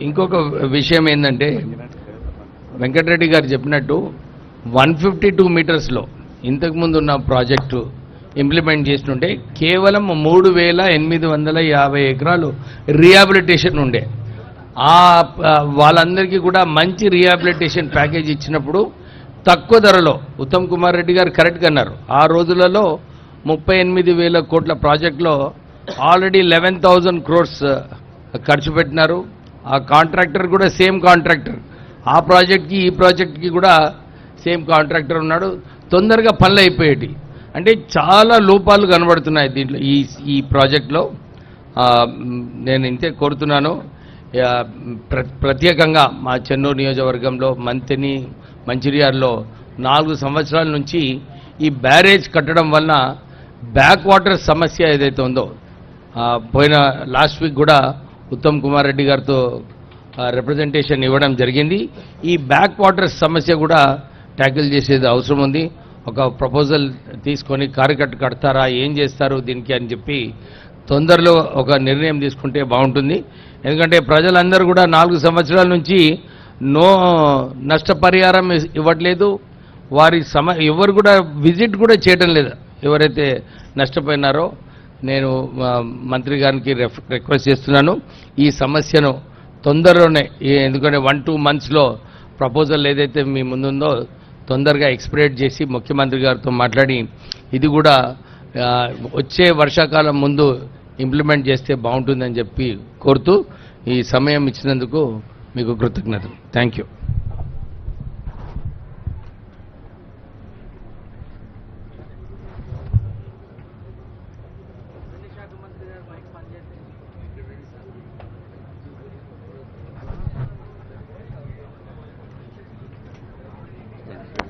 ఇంకొక విషయం ఏంటంటే వెంకటరెడ్డి గారు చెప్పినట్టు వన్ ఫిఫ్టీ టూ మీటర్స్లో ఇంతకుముందు ఉన్న ప్రాజెక్టు ఇంప్లిమెంట్ చేస్తుంటే కేవలం మూడు వేల ఎనిమిది వందల యాభై ఎకరాలు రిహాబిలిటేషన్ ఉండే. ఆ ఆ, వాళ్ళందరికీ కూడా మంచి రిహాబిలిటేషన్ ప్యాకేజ్ ఇచ్చినప్పుడు తక్కువ ధరలో ఉత్తమ్ కుమార్ రెడ్డి గారు కరెక్ట్గా అన్నారు. ఆ రోజులలో ముప్పై ఎనిమిది వేల కోట్ల ప్రాజెక్టులో ఆల్రెడీ లెవెన్ థౌజండ్ క్రోర్స్ ఖర్చు పెట్టినారు. ఆ కాంట్రాక్టర్ కూడా సేమ్ కాంట్రాక్టర్. ఆ ప్రాజెక్ట్కి ఈ ప్రాజెక్ట్కి కూడా సేమ్ కాంట్రాక్టర్ ఉన్నాడు. తొందరగా పనులు అయిపోయేటి. అంటే చాలా లోపాలు కనబడుతున్నాయి దీంట్లో ఈ ఈ ప్రాజెక్ట్లో. నేను ఇంతే కోరుతున్నాను. ప్ర ప్రత్యేకంగా మా చెన్నూరు నియోజకవర్గంలో మంతిని మంచిర్యాలలో నాలుగు సంవత్సరాల నుంచి ఈ బ్యారేజ్ కట్టడం వలన బ్యాక్ వాటర్ సమస్య ఏదైతే ఉందో పోయిన లాస్ట్ వీక్ కూడా ఉత్తమ్ కుమార్ రెడ్డి గారితో రిప్రజెంటేషన్ ఇవ్వడం జరిగింది. ఈ బ్యాక్ వాటర్ సమస్య కూడా ట్యాకిల్ చేసేది అవసరం ఉంది. ఒక ప్రపోజల్ తీసుకొని కారికట్టు కడతారా ఏం చేస్తారు దీనికి అని చెప్పి తొందరలో ఒక నిర్ణయం తీసుకుంటే బాగుంటుంది. ఎందుకంటే ప్రజలందరూ కూడా నాలుగు సంవత్సరాల నుంచి నో నష్టపరిహారం ఇవ్వట్లేదు. వారి సమ ఎవరు కూడా విజిట్ కూడా చేయడం లేదు. ఎవరైతే నష్టపోయినారో నేను మంత్రి గారికి రెఫ్ రిక్వెస్ట్ చేస్తున్నాను. ఈ సమస్యను తొందరలోనే ఎందుకంటే వన్ టూ మంత్స్లో ప్రపోజల్ ఏదైతే మీ ముందుందో తొందరగా ఎక్స్పరేట్ చేసి ముఖ్యమంత్రి గారితో మాట్లాడి ఇది కూడా వచ్చే వర్షాకాలం ముందు ఇంప్లిమెంట్ చేస్తే బాగుంటుందని చెప్పి కోరుతూ ఈ సమయం ఇచ్చినందుకు మీకు కృతజ్ఞతలు. థ్యాంక్ యూ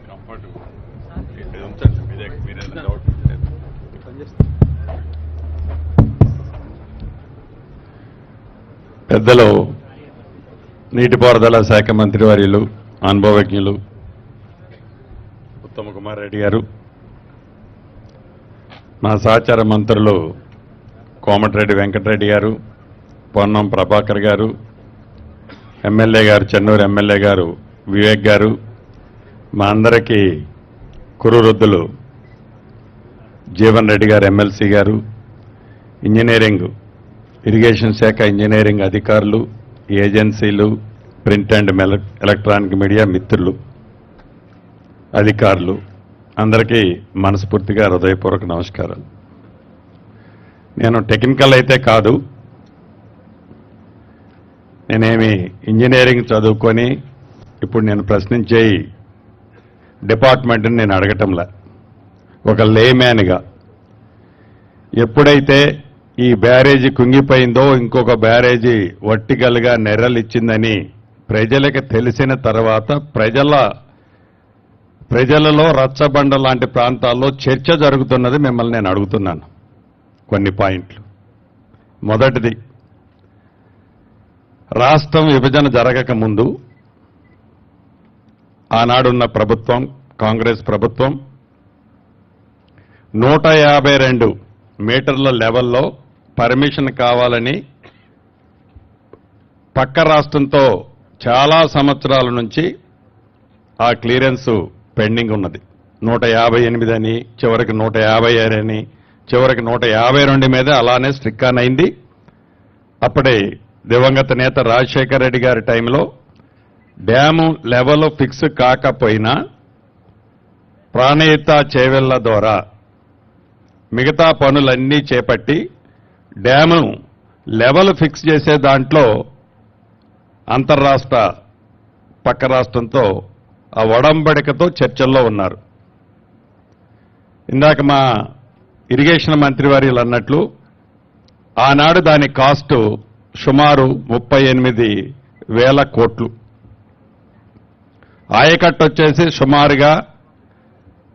కంఫర్ట్ ఇది ఉంచండి మీరే మీరే డౌట్ పెద్దలు నీటిపారుదల శాఖ మంత్రి వర్యులు అనుభవజ్ఞులు ఉత్తమ కుమార్ రెడ్డి గారు మా సహచార మంత్రులు కోమటిరెడ్డి వెంకటరెడ్డి గారు పొన్నం ప్రభాకర్ గారు ఎమ్మెల్యే గారు చెన్నూరు ఎమ్మెల్యే గారు వివేక్ గారు మా అందరికీ కురువృద్ధులు జీవన్ రెడ్డి గారు ఎమ్మెల్సీ గారు ఇంజనీరింగ్ ఇరిగేషన్ శాఖ ఇంజనీరింగ్ అధికారులు ఏజెన్సీలు ప్రింట్ అండ్ ఎలక్ట్రానిక్ మీడియా మిత్రులు అధికారులు అందరికీ మనస్ఫూర్తిగా హృదయపూర్వక నమస్కారాలు. నేను టెక్నికల్ అయితే కాదు నేనేమి ఇంజనీరింగ్ చదువుకొని ఇప్పుడు నేను ప్రశ్నించే డిపార్ట్మెంట్ని నేను అడగటంలా. ఒక లేమ్యాన్గా ఎప్పుడైతే ఈ బ్యారేజీ కుంగిపోయిందో ఇంకొక బ్యారేజీ వర్టికల్గా నెర్రలిచ్చిందని ప్రజలకు తెలిసిన తర్వాత ప్రజల ప్రజలలో రచ్చబండ లాంటి ప్రాంతాల్లో చర్చ జరుగుతున్నది మిమ్మల్ని నేను అడుగుతున్నాను. కొన్ని పాయింట్లు. మొదటిది రాష్ట్రం విభజన జరగక ముందు ఆనాడున్న ప్రభుత్వం కాంగ్రెస్ ప్రభుత్వం నూట యాభై రెండు మీటర్ల లెవెల్లో పర్మిషన్ కావాలని పక్క రాష్ట్రంతో చాలా సంవత్సరాల నుంచి ఆ క్లియరెన్స్ పెండింగ్ ఉన్నది. నూట యాభై ఎనిమిది అని చివరికి నూట యాభై ఆరు అని చివరికి నూట యాభై రెండు మీద అలానే స్ట్రిక్ ఆన్ అయింది. అప్పుడే దివంగత నేత రాజశేఖర రెడ్డి గారి టైంలో డ్యాము లెవెల్ ఫిక్స్ కాకపోయినా ప్రాణయిత చేవెళ్ళ ద్వారా మిగతా పనులన్నీ చేపట్టి డ్యాము లెవెల్ ఫిక్స్ చేసే దాంట్లో అంతర్రాష్ట్ర పక్క రాష్ట్రంతో ఆ ఒడంబడికతో చర్చల్లో ఉన్నారు. ఇందాక మా ఇరిగేషన్ మంత్రి వారిలు అన్నట్లు ఆనాడు దాని కాస్టు సుమారు ముప్పై ఎనిమిది వేల కోట్లు. ఆయకట్టు వచ్చేసి సుమారుగా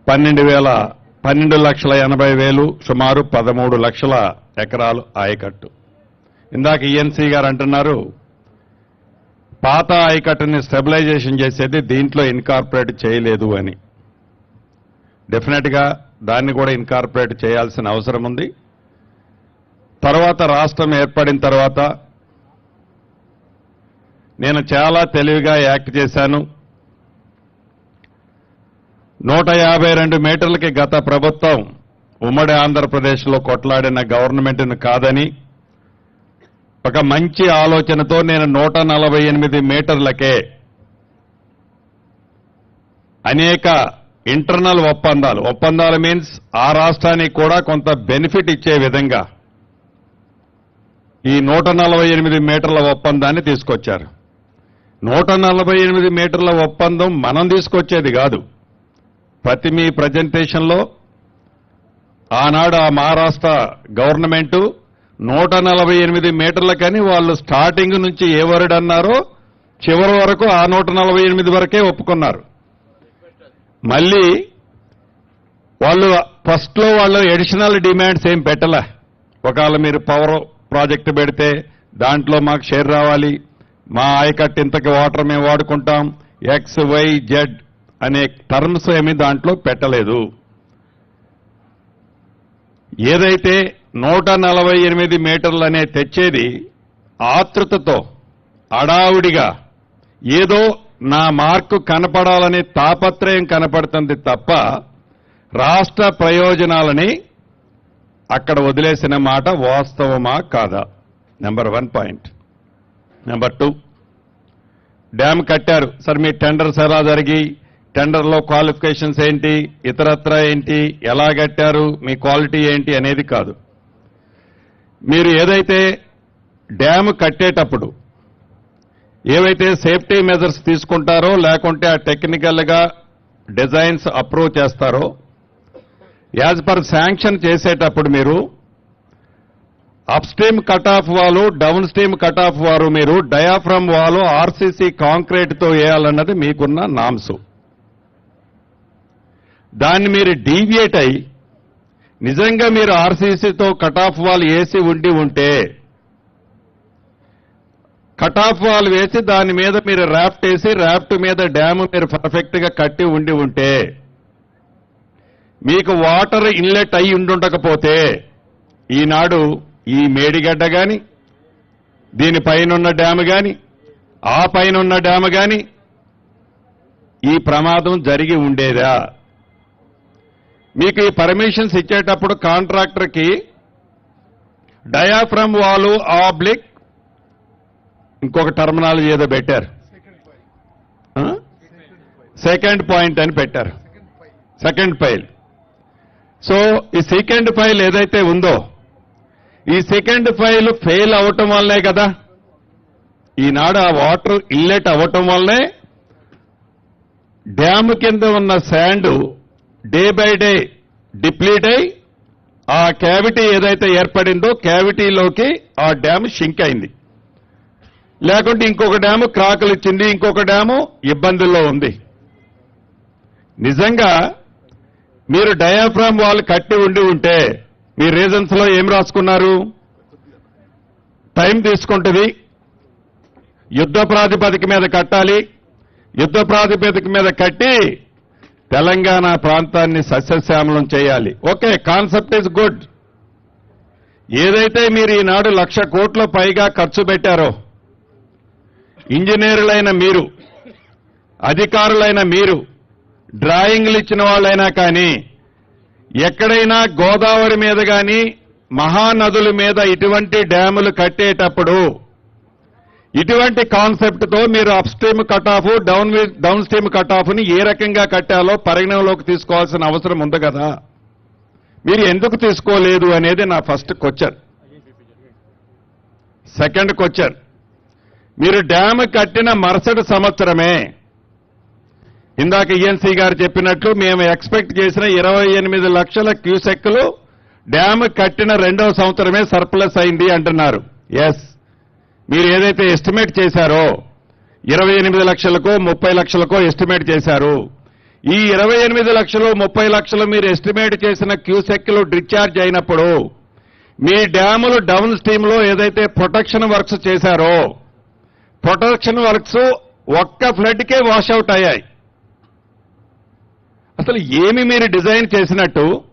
పన్నెండు వేల పన్నెండు లక్షల ఎనభై వేలు సుమారు పదమూడు లక్షల ఎకరాలు ఆయకట్టు. ఇందాక ఈఎన్సీ గారు అంటున్నారు పాత ఆయకట్టుని స్టెబిలైజేషన్ చేసేది దీంట్లో ఇన్కార్పొరేట్ చేయలేదు అని. డెఫినెట్గా దాన్ని కూడా ఇన్కార్పొరేట్ చేయాల్సిన అవసరం ఉంది. తర్వాత రాష్ట్రం ఏర్పడిన తర్వాత నేను చాలా తెలివిగా యాక్ట్ చేశాను. నూట యాభై రెండు మీటర్లకి గత ప్రభుత్వం ఉమ్మడి ఆంధ్రప్రదేశ్లో కొట్లాడిన గవర్నమెంట్ను కాదని ఒక మంచి ఆలోచనతో నేను నూట నలభై ఎనిమిది మీటర్లకే అనేక ఇంటర్నల్ ఒప్పందాలు. ఒప్పందాలు మీన్స్ ఆ రాష్ట్రానికి కూడా కొంత బెనిఫిట్ ఇచ్చే విధంగా ఈ నూట నలభై ఎనిమిది మీటర్ల ఒప్పందాన్ని తీసుకొచ్చారు. నూట నలభై ఎనిమిది మీటర్ల ఒప్పందం మనం తీసుకొచ్చేది కాదు. ప్రతి మీ ప్రజెంటేషన్లో ఆనాడు ఆ మహారాష్ట్ర గవర్నమెంటు నూట నలభై ఎనిమిది మీటర్ల కానీ వాళ్ళు స్టార్టింగ్ నుంచి ఏ వర్డ్ అన్నారో చివరి వరకు ఆ నూట నలభై ఎనిమిది వరకే ఒప్పుకున్నారు. మళ్ళీ వాళ్ళు ఫస్ట్లో వాళ్ళు ఎడిషనల్ డిమాండ్స్ ఏం పెట్టలే. ఒకవేళ మీరు పవర్ ప్రాజెక్ట్ పెడితే దాంట్లో మాకు షేర్ రావాలి. మా ఆయకట్టు ఇంతకి వాటర్ మేము వాడుకుంటాం. ఎక్స్ వై జెడ్ అనే టర్మ్స్ ఏమీ దాంట్లో పెట్టలేదు. ఏదైతే నూట నలభై ఎనిమిది మీటర్లనే తెచ్చేది ఆతృతతో అడావుడిగా. ఏదో నా మార్కు కనపడాలని తాపత్రయం కనపడుతుంది తప్ప రాష్ట్ర ప్రయోజనాలని అక్కడ వదిలేసిన మాట వాస్తవమా కాదా? Number one point number two dam కట్టారు. సార్ మీ టెండర్స్ ఎలా జరిగి టెండర్లో క్వాలిఫికేషన్స్ ఏంటి ఇతరత్ర ఏంటి ఎలా కట్టారు మీ క్వాలిటీ ఏంటి అనేది కాదు. మీరు ఏదైతే డ్యామ్ కట్టేటప్పుడు ఏవైతే సేఫ్టీ మెజర్స్ తీసుకుంటారో లేకుంటే ఆ టెక్నికల్గా డిజైన్స్ అప్రూవ్ చేస్తారో యాజ్ పర్ శాంక్షన్ చేసేటప్పుడు మీరు అప్ స్ట్రీమ్ కట్ ఆఫ్ వాలు డౌన్ స్ట్రీమ్ కట్ ఆఫ్ వారు మీరు డయాఫ్రమ్ వాలు ఆర్సీసీ కాంక్రీట్తో వేయాలన్నది మీకున్న నామ్సు. దాన్ని మీరు డీవియేట్ అయి నిజంగా మీరు ఆర్సీసీతో కట్ ఆఫ్ వాల్ వేసి ఉండి ఉంటే కట్ ఆఫ్ వాల్ వేసి దాని మీద మీరు ర్యాఫ్ట్ వేసి ర్యాఫ్ట్ మీద డ్యామ్ మీరు పర్ఫెక్ట్గా కట్టి ఉండి ఉంటే మీకు వాటర్ ఇన్లెట్ అయి ఉండుండకపోతే ఈనాడు ఈ మేడిగడ్డ గాని దీనిపైనున్న డ్యామ్ గాని ఆ పైన ఉన్న డ్యామ్ గాని ఈ ప్రమాదం జరిగి ఉండేదా? మీకు ఈ పర్మిషన్స్ ఇచ్చేటప్పుడు కాంట్రాక్టర్కి డయాఫ్రమ్ వాలు ఆబ్లిక్ ఇంకొక టర్మినాలజీ ఏదో పెట్టారు. సెకండ్ పాయింట్ అని పెట్టారు. సెకండ్ ఫైల్ సో ఈ సెకండ్ ఫైల్ ఏదైతే ఉందో ఈ సెకండ్ ఫైల్ ఫెయిల్ అవటం వల్లే కదా. ఈనాడు ఆ వాటర్ ఇల్లెట్ అవ్వటం వల్లనే డ్యామ్ కింద ఉన్న sand day by day deplete అయి ఆ క్యావిటీ ఏదైతే ఏర్పడిందో క్యావిటీలోకి ఆ డ్యామ్ షింక్ అయింది. లేకుంటే ఇంకొక డ్యాము క్రాకులు ఇచ్చింది ఇంకొక డ్యాము ఇబ్బందుల్లో ఉంది. నిజంగా మీరు డయాఫ్రామ్ వాళ్ళు కట్టి ఉండి ఉంటే మీ రీజన్స్లో ఏం రాసుకున్నారు? టైం తీసుకుంటుంది. యుద్ధ ప్రాతిపదిక మీద కట్టాలి. యుద్ధ ప్రాతిపదిక మీద కట్టి తెలంగాణ ప్రాంతాన్ని సస్యశ్యామలం చేయాలి. Okay concept is good. ఏదైతే మీరు ఈనాడు లక్ష కోట్ల పైగా ఖర్చు పెట్టారో ఇంజనీరులైన మీరు అధికారులైన మీరు డ్రాయింగ్లు ఇచ్చిన వాళ్ళైనా కానీ ఎక్కడైనా గోదావరి మీద కానీ మహానదుల మీద ఇటువంటి డ్యాములు కట్టేటప్పుడు ఇటువంటి కాన్సెప్ట్తో మీరు upstream cut off down downstream cut ఆఫ్ని ఏ రకంగా కట్టాలో పరిగణనలోకి తీసుకోవాల్సిన అవసరం ఉంది కదా. మీరు ఎందుకు తీసుకోలేదు అనేది నా ఫస్ట్ క్వశ్చన్ సెకండ్ క్వశ్చన్ మీరు డ్యామ్ కట్టిన మరుసటి సంవత్సరమే ఇందాక ఈఎన్సీ గారు చెప్పినట్లు మేము ఎక్స్పెక్ట్ చేసిన ఇరవై ఎనిమిది లక్షల క్యూసెక్లు డ్యామ్ కట్టిన రెండవ సంవత్సరమే సర్ప్లస్ అయింది అంటున్నారు. ఎస్ మీరు ఏదైతే ఎస్టిమేట్ చేశారో ఇరవై ఎనిమిది లక్షలకో ముప్పై లక్షలకో ఎస్టిమేట్ చేశారు. ఈ ఇరవై ఎనిమిది లక్షలు ముప్పై లక్షలు మీరు ఎస్టిమేట్ చేసిన క్యూసెక్లు డిశ్చార్జ్ అయినప్పుడు మీ డ్యాములు డౌన్ స్ట్రీమ్లో ఏదైతే ప్రొటెక్షన్ వర్క్స్ చేశారో ప్రొటెక్షన్ వర్క్స్ ఒక్క ఫ్లడ్కే అవుట్ అయ్యాయి. అసలు ఏమి మీరు డిజైన్ చేసినట్టు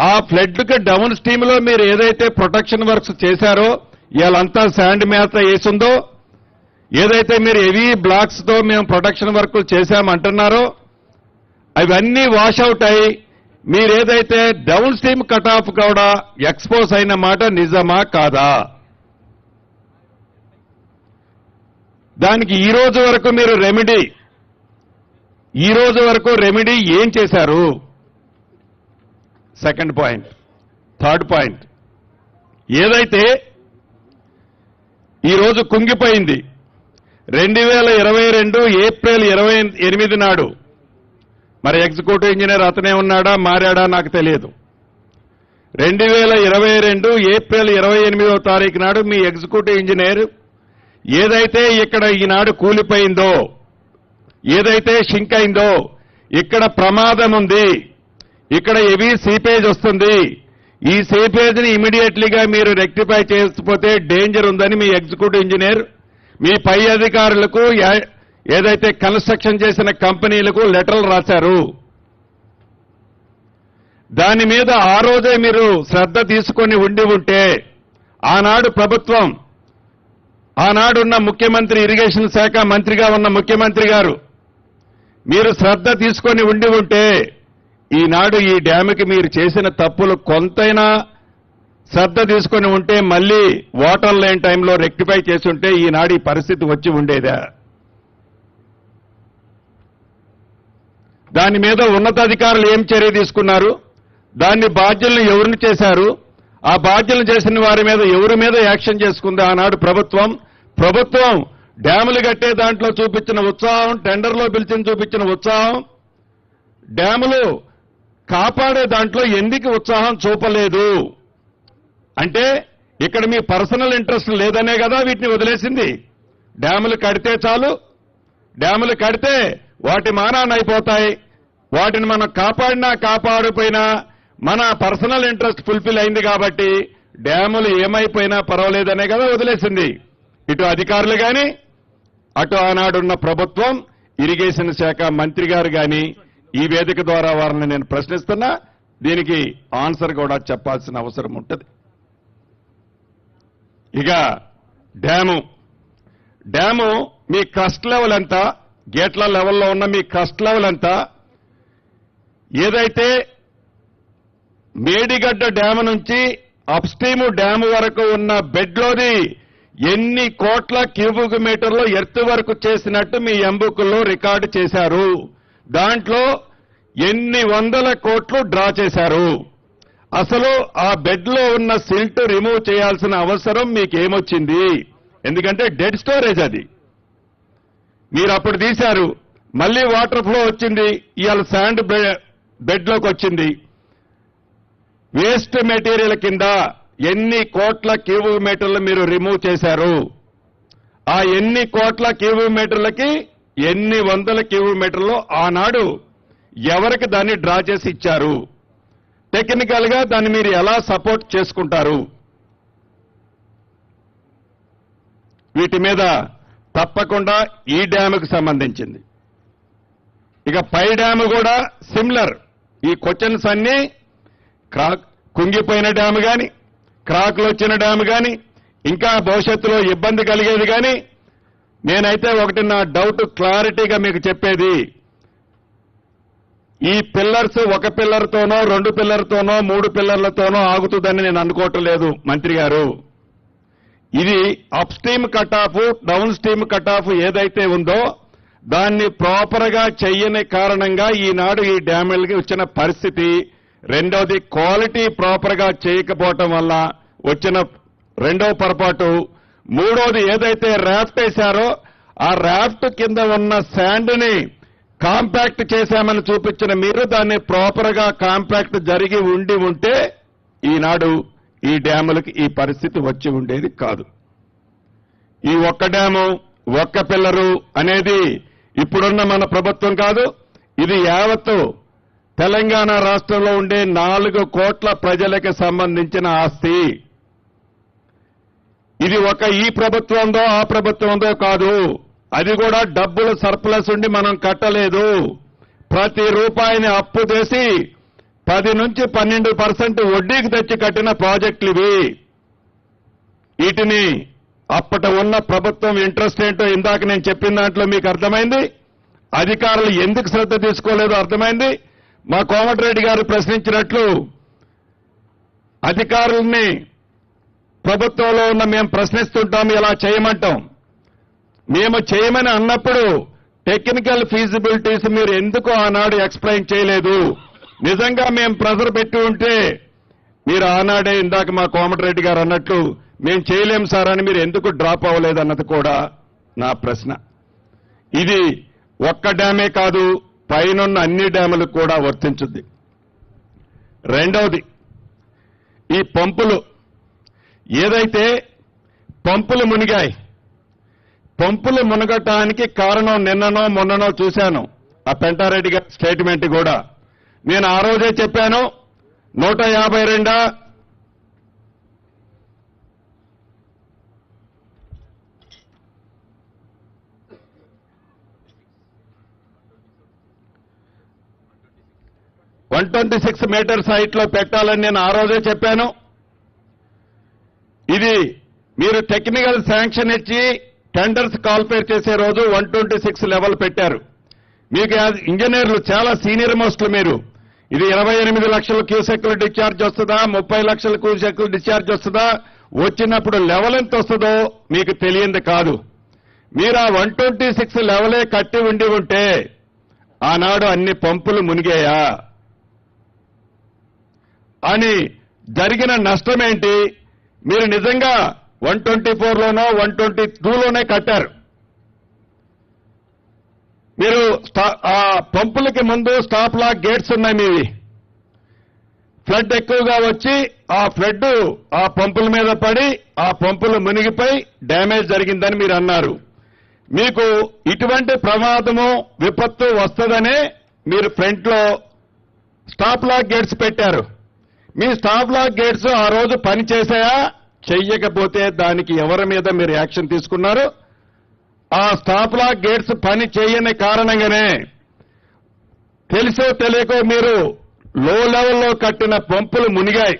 ఆ ఫ్లడ్కి డౌన్ స్ట్రీమ్లో మీరు ఏదైతే ప్రొటెక్షన్ వర్క్స్ చేశారో ఇవాళంతా శాండ్ మేత వేసిందో ఏదైతే మీరు హెవీ బ్లాక్స్తో మేము ప్రొటెక్షన్ వర్క్ చేశామంటున్నారో అవన్నీ వాషౌట్ అయి మీరేదైతే డౌన్ స్ట్రీమ్ కట్ ఆఫ్ కూడా ఎక్స్పోజ్ అయిన మాట నిజమా కాదా? దానికి ఈ రోజు వరకు మీరు రెమెడీ ఈ రోజు వరకు రెమెడీ ఏం చేశారు? Second point. Third point. ఏదైతే ఈరోజు కుంగిపోయింది. రెండు వేల ఇరవై రెండు ఏప్రిల్ ఇరవై ఎనిమిది నాడు. మరి ఎగ్జిక్యూటివ్ ఇంజనీర్ అతనే ఉన్నాడా మారాడా నాకు తెలియదు. రెండు వేల ఇరవై రెండు ఏప్రిల్ ఇరవై ఎనిమిదో తారీఖు నాడు మీ ఎగ్జిక్యూటివ్ ఇంజనీర్ ఏదైతే ఇక్కడ ఈనాడు కూలిపోయిందో ఏదైతే షింక్ అయిందో ఇక్కడ ప్రమాదం ఉంది. ఇక్కడ హెవీ సీపేజ్ వస్తుంది. ఈ సీపేజ్ ఇమీడియట్లీగా మీరు రెక్టిఫై చేయకపోతే డేంజర్ ఉందని మీ ఎగ్జిక్యూటివ్ ఇంజనీర్ మీ పై అధికారులకు ఏదైతే కన్స్ట్రక్షన్ చేసిన కంపెనీలకు లెటర్లు రాశారు. దాని మీద ఆ రోజే మీరు శ్రద్ధ తీసుకొని ఉండి ఉంటే ఆనాడు ప్రభుత్వం ఆనాడున్న ముఖ్యమంత్రి ఇరిగేషన్ శాఖ మంత్రిగా ఉన్న ముఖ్యమంత్రి గారు మీరు శ్రద్ధ తీసుకొని ఉండి ఉంటే ఈనాడు ఈ డ్యామ్కి మీరు చేసిన తప్పులు కొంతైనా శ్రద్ధ తీసుకొని ఉంటే మళ్ళీ వాటర్ లేని టైంలో రెక్టిఫై చేసి ఉంటే ఈనాడు ఈ పరిస్థితి వచ్చి ఉండేదా? దాని మీద ఉన్నతాధికారులు ఏం చర్య తీసుకున్నారు? దాన్ని బాధ్యులను ఎవరిని చేశారు? ఆ బాధ్యులను చేసిన వారి మీద ఎవరి మీద యాక్షన్ చేసుకుంది ఆనాడు ప్రభుత్వం? ప్రభుత్వం డ్యాములు కట్టే దాంట్లో చూపించిన ఉత్సాహం టెండర్లో పిలిచిన చూపించిన ఉత్సాహం డ్యాములు కాపాడే దాంట్లో ఎందుకు ఉత్సాహం చూపలేదు? అంటే ఇక్కడ మీ పర్సనల్ ఇంట్రెస్ట్ లేదనే కదా వీటిని వదిలేసింది. డ్యాములు కడితే చాలు. డ్యాములు కడితే వాటి మానానైపోతాయి వాటిని మనం కాపాడినా కాపాడిపోయినా మన పర్సనల్ ఇంట్రెస్ట్ ఫుల్ఫిల్ అయింది కాబట్టి డ్యాములు ఏమైపోయినా పర్వాలేదనే కదా వదిలేసింది. ఇటు అధికారులు కానీ అటు ఆనాడున్న ప్రభుత్వం ఇరిగేషన్ శాఖ మంత్రి గారు కానీ ఈ వేదిక ద్వారా వారిని నేను ప్రశ్నిస్తున్నా దీనికి ఆన్సర్ కూడా చెప్పాల్సిన అవసరం ఉంటుంది. ఇక డ్యాము. డ్యాము మీ కస్ట్ లెవెల్ ఎంత? గేట్ల లెవెల్లో ఉన్న మీ కస్ట్ లెవెల్ ఎంత? ఏదైతే మేడిగడ్డ డ్యాము నుంచి అప్స్టీము డ్యాము వరకు ఉన్న బెడ్లోది ఎన్ని కోట్ల క్యూబిక్ మీటర్లు ఎర్త్ వరకు చేసినట్టు మీ ఎంబుకుల్లో రికార్డు చేశారు? దాంట్లో ఎన్ని వందల కోట్లు డ్రా చేశారు? అసలు ఆ బెడ్లో ఉన్న సిల్ట్ రిమూవ్ చేయాల్సిన అవసరం మీకేమొచ్చింది? ఎందుకంటే డెడ్ స్టోరేజ్ అది. మీరు అప్పుడు తీశారు మళ్ళీ వాటర్ ఫ్లో వచ్చింది ఇవాళ శాండ్ బెడ్లోకి వచ్చింది వేస్ట్ మెటీరియల్ కింద ఎన్ని కోట్ల క్యూబిక్ మీటర్లు మీరు రిమూవ్ చేశారు? ఆ ఎన్ని కోట్ల క్యూబిక్ మీటర్లకి ఎన్ని వందల కిలోమీటర్లో ఆనాడు ఎవరికి దాన్ని డ్రా చేసి ఇచ్చారు? టెక్నికల్గా దాన్ని మీరు ఎలా సపోర్ట్ చేసుకుంటారు? వీటి మీద తప్పకుండా ఈ డ్యాముకు సంబంధించింది. ఇక పై డ్యాము కూడా సిమిలర్ ఈ క్వశ్చన్స్ అన్ని క్రాక్ కుంగిపోయిన డ్యాము కానీ క్రాక్లు వచ్చిన డ్యాము కానీ ఇంకా భవిష్యత్తులో ఇబ్బంది కలిగేది కానీ నేనైతే ఒకటి నా డౌట్ క్లారిటీగా మీకు చెప్పేది. ఈ పిల్లర్స్ ఒక పిల్లర్తోనో రెండు పిల్లర్తోనో మూడు పిల్లర్లతోనో ఆగుతుందని నేను అనుకోవటం లేదు మంత్రి గారు. ఇది upstream cut off downstream cut off ఏదైతే ఉందో దాన్ని ప్రాపర్గా చెయ్యని కారణంగా ఈనాడు ఈ డ్యామేజ్కి వచ్చిన పరిస్థితి. రెండవది క్వాలిటీ ప్రాపర్గా చేయకపోవటం వల్ల వచ్చిన రెండవ పొరపాటు మూడోది ఏదైతే ర్యాఫ్ట్ వేశారో ఆ ర్యాఫ్ట్ కింద ఉన్న శాండ్ని కాంపాక్ట్ చేశామని చూపించిన మీరు దాన్ని ప్రాపర్గా కాంపాక్ట్ జరిగి ఉండి ఉంటే ఈనాడు ఈ డ్యాములకి ఈ పరిస్థితి వచ్చి ఉండేది కాదు. ఈ ఒక్క డ్యాము ఒక్క పిల్లరు అనేది ఇప్పుడున్న మన ప్రభుత్వం కాదు ఇది యావత్తు తెలంగాణ రాష్ట్రంలో ఉండే నాలుగు కోట్ల ప్రజలకు సంబంధించిన ఆస్తి. ఇది ఒక ఈ ప్రభుత్వందో ఆ ప్రభుత్వందో కాదు. అది కూడా డబ్బులు సర్ప్లస్ ఉండి మనం కట్టలేదు. ప్రతి రూపాయిని అప్పు చేసి పది నుంచి పన్నెండు పర్సెంట్ వడ్డీకి తెచ్చి కట్టిన ప్రాజెక్టులు ఇవి. వీటిని అప్పట ఉన్న ప్రభుత్వం ఇంట్రెస్ట్ ఏంటో ఇందాక నేను చెప్పిన దాంట్లో మీకు అర్థమైంది. అధికారులు ఎందుకు శ్రద్ధ తీసుకోలేదో అర్థమైంది. మా కోమటిరెడ్డి గారు ప్రశ్నించినట్లు అధికారుల్ని ప్రభుత్వంలో ఉన్న మేము ప్రశ్నిస్తుంటాం ఇలా చేయమంటాం. మేము చేయమని అన్నప్పుడు టెక్నికల్ ఫీజిబిలిటీస్ మీరు ఎందుకు ఆనాడు ఎక్స్ప్లెయిన్ చేయలేదు? నిజంగా మేము ప్రెజర్ పెట్టి ఉంటే మీరు ఆనాడే ఇందాక మా కోమటిరెడ్డి గారు అన్నట్లు మేము చేయలేం సార్ అని మీరు ఎందుకు డ్రాప్ అవ్వలేదు అన్నది కూడా నా ప్రశ్న. ఇది ఒక్క డ్యామే కాదు పైనున్న అన్ని డ్యాములకు కూడా వర్తించుద్ది. రెండవది ఈ పంపులు ఏదైతే పంపులు మునిగాయి పంపులు మునగటానికి కారణం నిన్ననో మొన్ననో చూశాను. ఆ పెంటారెడ్డి గారి స్టేట్మెంట్ కూడా. నేను ఆ రోజే చెప్పాను నూట యాభై రెండా? వన్ ట్వంటీ సిక్స్ మీటర్స్ సైట్లో పెట్టాలని నేను ఆ రోజే చెప్పాను. ఇది మీరు టెక్నికల్ శాంక్షన్ ఇచ్చి టెండర్స్ కాల్పేర్ చేసే రోజు వన్ ట్వంటీ సిక్స్ లెవెల్ పెట్టారు. మీకు ఇంజనీర్లు చాలా సీనియర్ మోస్ట్లు మీరు. ఇది ఇరవై ఎనిమిది లక్షల క్యూసెక్లు డిశ్చార్జ్ వస్తుందా? ముప్పై లక్షల క్యూసెక్లు డిశ్చార్జ్ వస్తుందా? వచ్చినప్పుడు లెవెల్ ఎంత వస్తుందో మీకు తెలియంది కాదు. మీరు ఆ వన్ ట్వంటీ సిక్స్ లెవెలే కట్టి ఉండి ఉంటే ఆనాడు అన్ని పంపులు మునిగాయా? అని జరిగిన నష్టమేంటి మీరు నిజంగా వన్ ట్వంటీ ఫోర్లోనో వన్ ట్వంటీ టూలోనే కట్టారు. మీరు స్టా- ఆ పంపులకి ముందు స్టాప్ లాక్ గేట్స్ ఉన్నాయి మీవి. ఫ్లడ్ ఎక్కువగా వచ్చి ఆ ఫ్లడ్ ఆ పంపుల మీద పడి ఆ పంపులు మునిగిపోయి డ్యామేజ్ జరిగిందని మీరు అన్నారు. మీకు ఇటువంటి ప్రమాదము విపత్తు వస్తుందనే మీరు ఫ్రంట్లో స్టాప్ లాక్ గేట్స్ పెట్టారు. మీ స్టాప్ లాక్ గేట్స్ ఆ రోజు పని చేశాయా చెయ్యకపోతే దానికి ఎవరి మీద మీరు యాక్షన్ తీసుకున్నారు? ఆ స్టాప్ గేట్స్ పని చేయని కారణంగానే తెలిసో తెలియకో మీరు లో లెవెల్లో కట్టిన పంపులు మునిగాయి.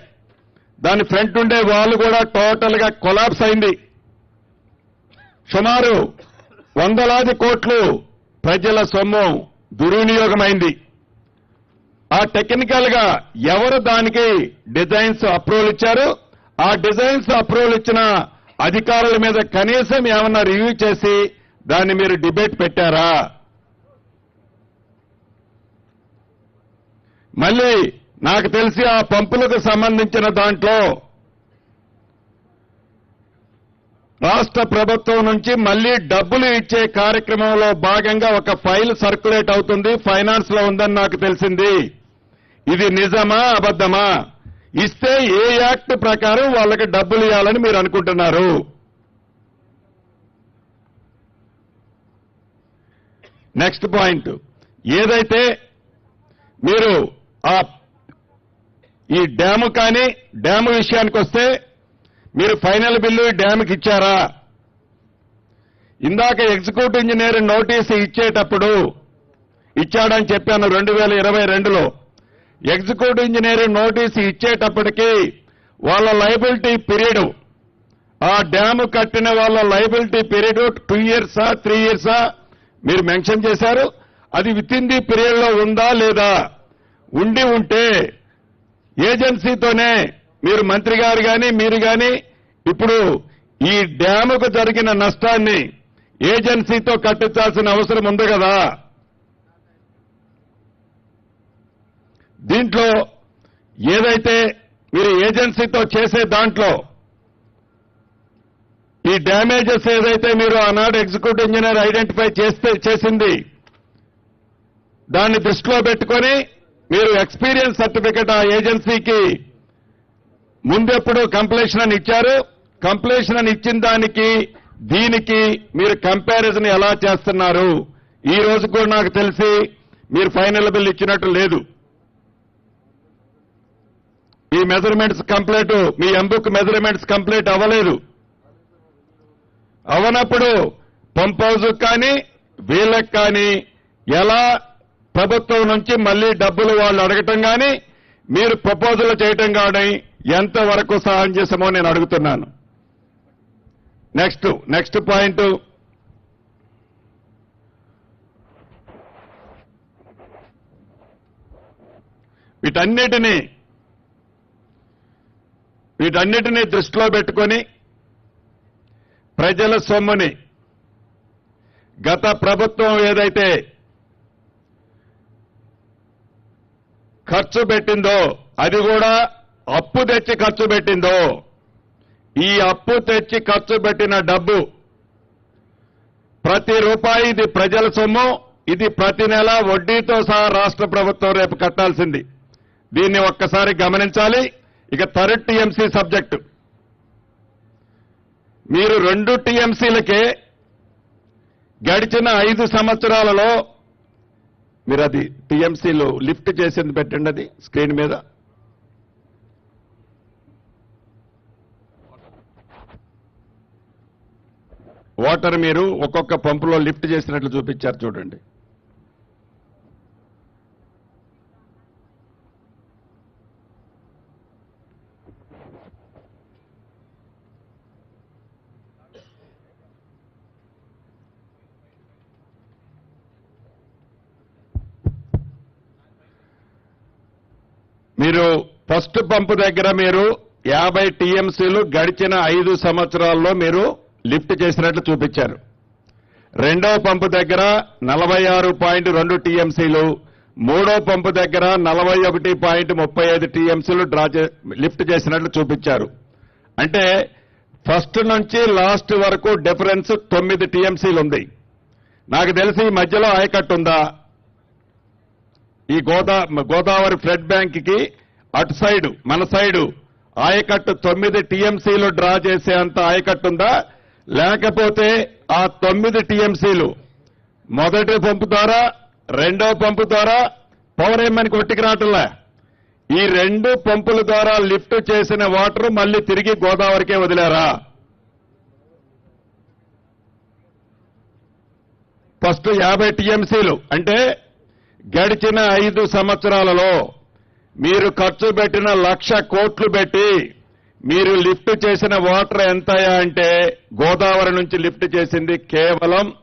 దాని ఫ్రంట్ ఉండే వాళ్ళు కూడా టోటల్గా కొలాప్స్ అయింది. సుమారు వందలాది కోట్లు ప్రజల సొమ్ము దుర్వినియోగమైంది. ఆ టెక్నికల్గా ఎవరు దానికి డిజైన్స్ అప్రూవల్ ఇచ్చారు? ఆ డిజైన్స్ అప్రూవల్ ఇచ్చిన అధికారుల మీద కనీసం ఏమన్నా రివ్యూ చేసి దాన్ని మీరు డిబేట్ పెట్టారా? మళ్ళీ నాకు తెలిసి ఆ పంపులకు సంబంధించిన దాంట్లో రాష్ట్ర ప్రభుత్వం నుంచి మళ్ళీ డబ్బులు ఇచ్చే కార్యక్రమంలో భాగంగా ఒక ఫైల్ సర్క్యులేట్ అవుతుంది ఫైనాన్స్లో ఉందని నాకు తెలిసింది. ఇది నిజమా అబద్ధమా? ఇస్తే ఏ యాక్ట్ ప్రకారం వాళ్ళకి డబ్బులు ఇవ్వాలని మీరు అనుకుంటున్నారు. Next point. ఏదైతే మీరు ఆ ఈ డ్యాము కానీ డ్యాము విషయానికి వస్తే మీరు ఫైనల్ బిల్లు ఈ డ్యాముకి ఇచ్చారా? ఇందాక ఎగ్జిక్యూటివ్ ఇంజనీర్ నోటీసు ఇచ్చేటప్పుడు ఇచ్చాడని చెప్పాను రెండు వేల ఇరవై రెండులో. ఎగ్జిక్యూటివ్ ఇంజనీర్ నోటీసు ఇచ్చేటప్పటికీ వాళ్ళ లైబిలిటీ పీరియడ్. ఆ డ్యాము కట్టిన వాళ్ళ లైబిలిటీ పీరియడ్ టూ ఇయర్సా త్రీ ఇయర్సా మీరు మెన్షన్ చేశారు. అది విత్ ఇన్ ది పీరియడ్లో ఉందా లేదా? ఉండి ఉంటే ఏజెన్సీతోనే మీరు మంత్రి గారు కానీ మీరు కానీ ఇప్పుడు ఈ డ్యాముకు జరిగిన నష్టాన్ని ఏజెన్సీతో కట్టించాల్సిన అవసరం ఉంది కదా? దీంట్లో ఏదైతే మీరు ఏజెన్సీతో చేసే దాంట్లో ఈ డ్యామేజెస్ ఏదైతే మీరు ఆనాడు ఎగ్జిక్యూటివ్ ఇంజనీర్ ఐడెంటిఫై చేస్తే చేసింది దాన్ని దృష్టిలో పెట్టుకొని మీరు ఎక్స్పీరియన్స్ సర్టిఫికెట్ ఆ ఏజెన్సీకి ముందెప్పుడు కంప్లీషన్ అని ఇచ్చారు. కంప్లీషన్ అని ఇచ్చిన దానికి దీనికి మీరు కంపారిజన్ ఎలా చేస్తున్నారు? ఈ రోజు కూడా నాకు తెలిసి మీరు ఫైనల్ బిల్ ఇచ్చినట్టు లేదు. ఈ మెజర్మెంట్స్ కంప్లీట్ మీ ఎంబుక్ మెజర్మెంట్స్ కంప్లీట్ అవ్వలేదు. అవనప్పుడు పంప్ హౌస్ కానీ వీళ్ళకి కానీ ఎలా ప్రభుత్వం నుంచి మళ్ళీ డబ్బులు వాళ్ళు అడగటం కానీ మీరు ప్రపోజల్ చేయటం కానీ ఎంతవరకు సహాయం చేశామో నేను అడుగుతున్నాను. నెక్స్ట్ నెక్స్ట్ పాయింట్ వీటన్నిటినీ వీటన్నిటినీ దృష్టిలో పెట్టుకొని ప్రజల సొమ్ముని గత ప్రభుత్వం ఏదైతే ఖర్చు పెట్టిందో అది కూడా అప్పు తెచ్చి ఖర్చు పెట్టిందో ఈ అప్పు తెచ్చి ఖర్చు పెట్టిన డబ్బు ప్రతి రూపాయి ఇది ప్రజల సొమ్ము ఇది ప్రతి నెల వడ్డీతో సహా రాష్ట్ర ప్రభుత్వం రేపు కట్టాల్సింది. దీన్ని ఒక్కసారి గమనించాలి. ఇక థర్డ్ టీఎంసీ సబ్జెక్టు. మీరు రెండు టీఎంసీలకే గడిచిన ఐదు సంవత్సరాలలో మీరు అది టీఎంసీలు లిఫ్ట్ చేసింది పెట్టండి అది స్క్రీన్ మీద. వాటర్ మీరు ఒక్కొక్క పంపులో లిఫ్ట్ చేసినట్లు చూపించారు చూడండి. మీరు ఫస్ట్ పంపు దగ్గర మీరు యాభై టీఎంసీలు గడిచిన ఐదు సంవత్సరాల్లో మీరు లిఫ్ట్ చేసినట్లు చూపించారు. రెండవ పంపు దగ్గర నలభై ఆరు పాయింట్ రెండు టీఎంసీలు మూడో పంపు దగ్గర నలభై ఒకటి పాయింట్ ముప్పై ఐదు టీఎంసీలు డ్రా చే- లిఫ్ట్ చేసినట్లు చూపించారు. అంటే ఫస్ట్ నుంచి లాస్ట్ వరకు డిఫరెన్స్ తొమ్మిది టీఎంసీలు ఉంది నాకు తెలిసి ఈ మధ్యలో ఆయకట్టు ఉందా ఈ గోదా గోదావరి ఫ్లడ్ బ్యాంక్కి అటు సైడు మన సైడు ఆయకట్టు తొమ్మిది టీఎంసీలు డ్రా చేసే అంత ఆయకట్టు ఉందా లేకపోతే ఆ తొమ్మిది టీఎంసీలు మొదటి పంపు ద్వారా రెండో పంపు ద్వారా పవర్ ఏమని కొట్టికి ఈ రెండు పంపుల ద్వారా లిఫ్ట్ చేసిన వాటర్ మళ్ళీ తిరిగి గోదావరికే వదిలారా? ఫస్ట్ యాభై టీఎంసీలు అంటే గడిచిన ఐదు సంవత్సరాలలో మీరు ఖర్చు పెట్టిన లక్ష కోట్లు పెట్టి మీరు లిఫ్ట్ చేసిన వాటర్ ఎంతయా అంటే గోదావరి నుంచి లిఫ్ట్ చేసింది కేవలం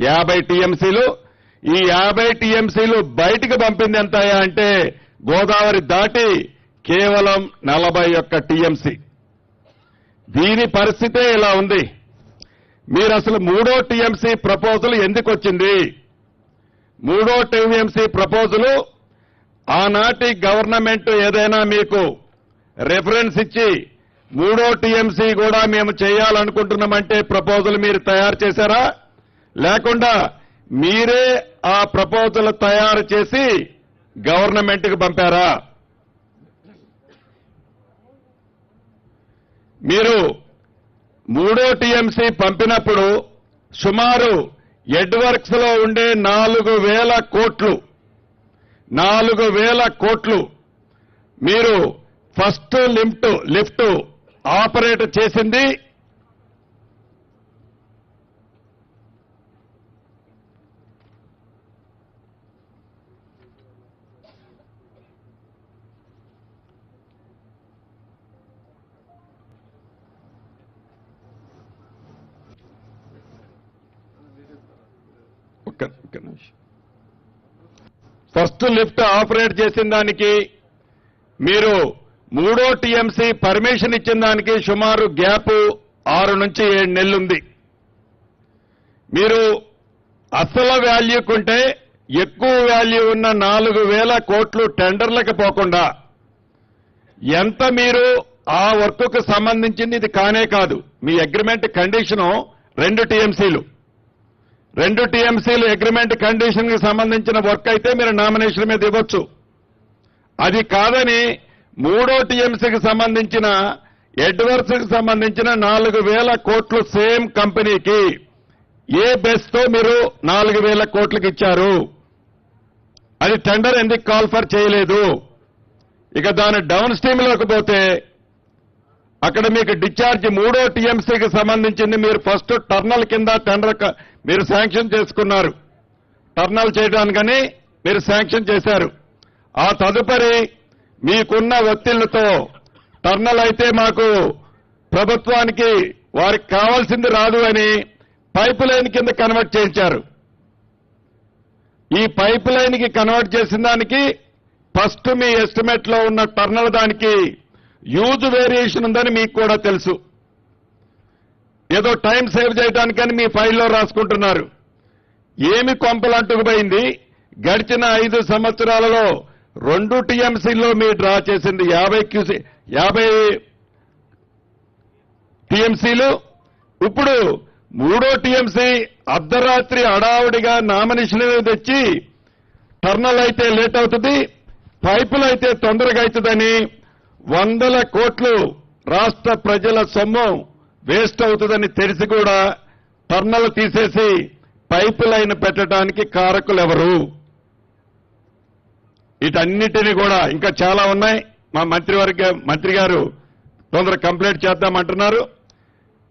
యాభై టీఎంసీలు. ఈ యాభై టీఎంసీలు బయటికి పంపింది ఎంతయా అంటే గోదావరి దాటి కేవలం నలభై ఒక్క టీఎంసీ. దీని పరిస్థితే ఇలా ఉంది. మీరు అసలు మూడో టీఎంసీ ప్రపోజల్ ఎందుకు వచ్చింది? మూడో టీఎంసీ ప్రపోజలు ఆనాటి గవర్నమెంట్ ఏదైనా మీకు రెఫరెన్స్ ఇచ్చి మూడో టీఎంసీ కూడా మేము చేయాలనుకుంటున్నామంటే ప్రపోజల్ మీరు తయారు చేశారా? లేకుండా మీరే ఆ ప్రపోజల్ తయారు చేసి గవర్నమెంట్కి పంపారా? మీరు మూడో టీఎంసీ పంపినప్పుడు సుమారు ఎడ్వర్క్స్లో ఉండే నాలుగు వేల కోట్లు నాలుగు వేల కోట్లు మీరు ఫస్ట్ లిఫ్ట్ లిఫ్ట్ ఆపరేట్ చేసింది ఫస్ట్ లిఫ్ట్ ఆపరేట్ చేసిన దానికి మీరు మూడో టీఎంసీ పర్మిషన్ ఇచ్చిన దానికి సుమారు గ్యాప్ ఆరు నుంచి ఏడు నెలలుంది. మీరు అసలు వాల్యూకుంటే ఎక్కువ వాల్యూ ఉన్న నాలుగు వేల కోట్లు టెండర్లకు పోకుండా ఎంత మీరు ఆ వర్క్కు సంబంధించింది ఇది కానే కాదు. మీ అగ్రిమెంట్ కండిషను రెండు టీఎంసీలు. రెండు టీఎంసీలు అగ్రిమెంట్ కండిషన్కి సంబంధించిన వర్క్ అయితే మీరు నామినేషన్ మీద ఇవ్వచ్చు. అది కాదని మూడో టీఎంసీకి సంబంధించిన ఎడ్వర్స్కి సంబంధించిన నాలుగు వేల కోట్లు సేమ్ కంపెనీకి. ఏ బెస్తో మీరు నాలుగు వేల కోట్లకి ఇచ్చారు? అది టెండర్ ఎందుకు కాల్ఫర్ చేయలేదు? ఇక దాని డౌన్ స్ట్రీమ్లోకి పోతే అక్కడ మీకు డిశ్చార్జ్ మూడో టీఎంసీకి సంబంధించింది మీరు ఫస్ట్ టర్నల్ కింద టెండర్ మీరు శాంక్షన్ చేసుకున్నారు. టర్నల్ చేయడానికని మీరు శాంక్షన్ చేశారు. ఆ తదుపరి మీకున్న ఒత్తిళ్ళతో టర్నల్ అయితే మాకు ప్రభుత్వానికి వారికి కావాల్సింది రాదు అని పైప్ లైన్ కింద కన్వర్ట్ చేయించారు. ఈ పైప్ లైన్కి కన్వర్ట్ చేసిన దానికి ఫస్ట్ మీ ఎస్టిమేట్లో ఉన్న టర్నల్ దానికి యూజ్ వేరియేషన్ ఉందని మీకు కూడా తెలుసు. ఏదో టైం సేవ్ చేయడానికని మీ ఫైల్లో రాసుకుంటున్నారు. ఏమి కొంపలంటుకుపోయింది? గడిచిన ఐదు సంవత్సరాలలో రెండు టీఎంసీలో మీరు డ్రా చేసింది యాభై క్యూసీ యాభై టీఎంసీలు. ఇప్పుడు మూడో టీఎంసీ అర్ధరాత్రి అడావుడిగా నామినేషన్ తెచ్చి టర్నల్ అయితే లేట్ అవుతుంది పైపులు అయితే తొందరగా అవుతుందని వందల కోట్లు రాష్ట్ర ప్రజల సొమ్ము వేస్ట్ అవుతుందని తెలిసి కూడా టర్నల్ తీసేసి పైపు లైన్ పెట్టడానికి కారకులు ఎవరు వీటన్నిటిని కూడా ఇంకా చాలా ఉన్నాయి. మా మంత్రివర్గ మంత్రి గారు తొందర కంప్లీట్ చేద్దామంటున్నారు.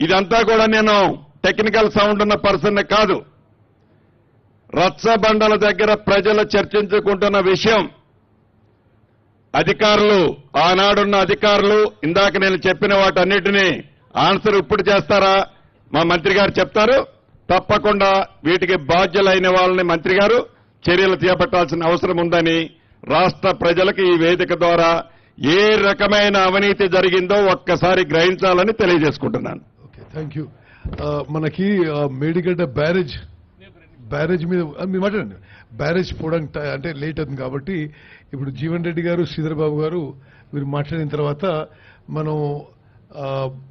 ఇదంతా కూడా నేను టెక్నికల్ సౌండ్ ఉన్న పర్సన్ కాదు. రచ్చబండల దగ్గర ప్రజలు చర్చించుకుంటున్న విషయం అధికారులు ఆనాడున్న అధికారులు ఇందాక నేను చెప్పిన వాటన్నిటినీ ఆన్సర్ ఇప్పుడు చేస్తారా? మా మంత్రి గారు చెప్తారు. తప్పకుండా వీటికి బాధ్యులైన వాళ్ళని మంత్రి గారు చర్యలు చేపట్టాల్సిన అవసరం ఉందని రాష్ట్ర ప్రజలకు ఈ వేదిక ద్వారా ఏ రకమైన అవినీతి జరిగిందో ఒక్కసారి గ్రహించాలని తెలియజేసుకుంటున్నాను. ఓకే థ్యాంక్ యూ మనకి uh, మేడిగడ్డ బ్యారేజ్ బ్యారేజ్ మీద మీరు మాట్లాడండి. బ్యారేజ్ పోవడానికి అంటే లేట్ అవుతుంది కాబట్టి ఇప్పుడు జీవన్ రెడ్డి గారు శ్రీధర్బాబు గారు మీరు మాట్లాడిన తర్వాత మనం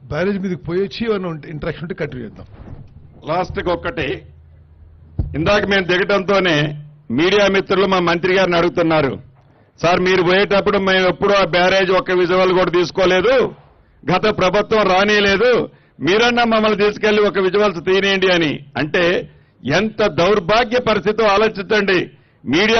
బ్యారేజ్ మీదకి పోయొచ్చి మనం ఇంట్రాక్షన్ ఉంటే కంటిన్యూ చేద్దాం. లాస్ట్కి ఒక్కటి. ఇందాక మేము దిగటంతోనే మీడియా మిత్రులు మా మంత్రి గారిని అడుగుతున్నారు. సార్ మీరు పోయేటప్పుడు మేము ఎప్పుడూ ఆ బ్యారేజ్ ఒక్క విజువల్ కూడా తీసుకోలేదు. గత ప్రభుత్వం రానియలేదు. మీరన్నా మమ్మల్ని తీసుకెళ్ళి ఒక విజువల్స్ తీనేయండి అని. అంటే ఎంత దౌర్భాగ్య పరిస్థితి ఆలోచించండి. మీడియా